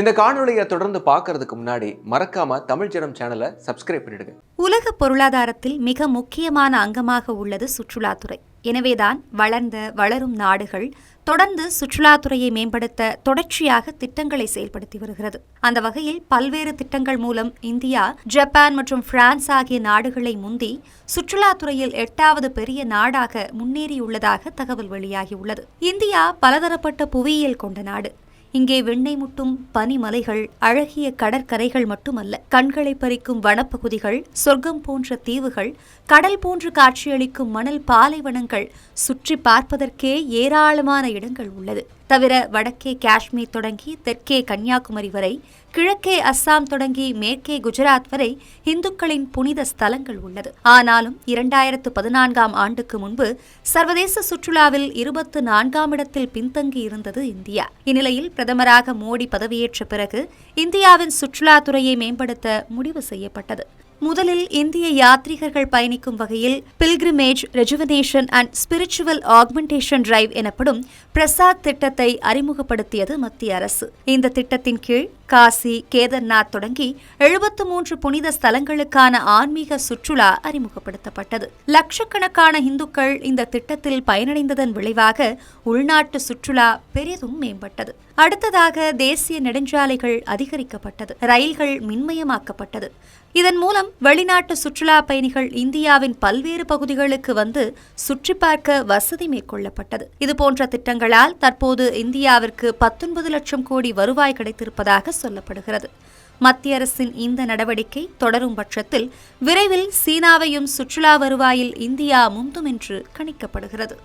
இந்த காணொலியை தொடர்ந்து பார்க்கறதுக்கு முன்னாடி மறக்காம தமிழ் ஜனம் சேனலை சப்ஸ்கிரைப் பண்ணிடுங்க. உலக பொருளாதாரத்தில் மிக முக்கியமான அங்கமாக உள்ளது சுற்றுலாத்துறை. எனவேதான் வளர்ந்த வளரும் நாடுகள் தொடர்ந்து சுற்றுலாத்துறையை மேம்படுத்த தொடர்ச்சியாக திட்டங்களை செயல்படுத்தி வருகிறது. அந்த வகையில் பல்வேறு திட்டங்கள் மூலம் இந்தியா ஜப்பான் மற்றும் பிரான்ஸ் ஆகிய நாடுகளை முந்தி சுற்றுலாத்துறையில் எட்டாவது பெரிய நாடாக முன்னேறியுள்ளதாக தகவல் வெளியாகியுள்ளது இந்தியா பலதரப்பட்ட புவியியல் கொண்ட நாடு. இங்கே வெண்ணெய் முட்டும் பனிமலைகள் அழகிய கடற்கரைகள் மட்டுமல்ல கண்களை பறிக்கும் வனப்பகுதிகள் சொர்க்கம் போன்ற தீவுகள் கடல் போன்று காட்சியளிக்கும் மணல் பாலைவனங்கள் சுற்றி பார்ப்பதற்கே ஏராளமான இடங்கள் உள்ளது. தவிர வடக்கே காஷ்மீர் தொடங்கி தெற்கே கன்னியாகுமரி வரை கிழக்கே அஸ்ஸாம் தொடங்கி மேற்கே குஜராத் வரை இந்துக்களின் புனித ஸ்தலங்கள் உள்ளது. ஆனாலும் இரண்டாயிரத்து பதினான்காம் ஆண்டுக்கு முன்பு சர்வதேச சுற்றுலாவில் இருபத்து நான்காம் இடத்தில் பின்தங்கி இருந்தது இந்தியா. இந்நிலையில் பிரதமராக மோடி பதவியேற்ற பிறகு இந்தியாவின் சுற்றுலாத்துறையை மேம்படுத்த முடிவு செய்யப்பட்டது. முதலில் இந்திய யாத்ரீகர்கள் பயணிக்கும் வகையில் pilgrimage rejuvenation and spiritual augmentation drive எனப்படும் பிரசாத் திட்டத்தை அறிமுகப்படுத்தியது மத்திய அரசு. இந்த திட்டத்தின் கீழ் காசி கேதர்நாத் தொடங்கி எழுபத்து மூன்று புனித ஸ்தலங்களுக்கான ஆன்மீக சுற்றுலா அறிமுகப்படுத்தப்பட்டது. லட்சக்கணக்கான இந்துக்கள் இந்த திட்டத்தில் பயனடைந்ததன் விளைவாக உள்நாட்டு சுற்றுலா பெரிதும் மேம்பட்டது. அடுத்ததாக தேசிய நெடுஞ்சாலைகள் அதிகரிக்கப்பட்டது. ரயில்கள் மின்மயமாக்கப்பட்டது. இதன் மூலம் வெளிநாட்டு சுற்றுலா பயணிகள் இந்தியாவின் பல்வேறு பகுதிகளுக்கு வந்து சுற்றி பார்க்க வசதி மேற்கொள்ளப்பட்டது. இதுபோன்ற திட்டங்களால் தற்போது இந்தியாவிற்கு பத்தொன்பது லட்சம் கோடி வருவாய் கிடைத்திருப்பதாக சொல்லப்படுகிறது. மத்திய அரசின் இந்த நடவடிக்கை தொடரும் பட்சத்தில் விரைவில் சீனாவையும் சுற்றுலா வருவாயில் இந்தியா முந்தும் என்று கணிக்கப்படுகிறது.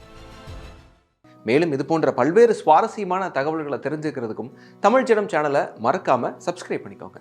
மேலும் இது போன்ற பல்வேறு சுவாரஸ்யமான தகவல்களை தெரிஞ்சுக்கிறதுக்கும் தமிழ் ஜனம் சேனலை மறக்காம சப்ஸ்கிரைப் பண்ணிக்கோங்க.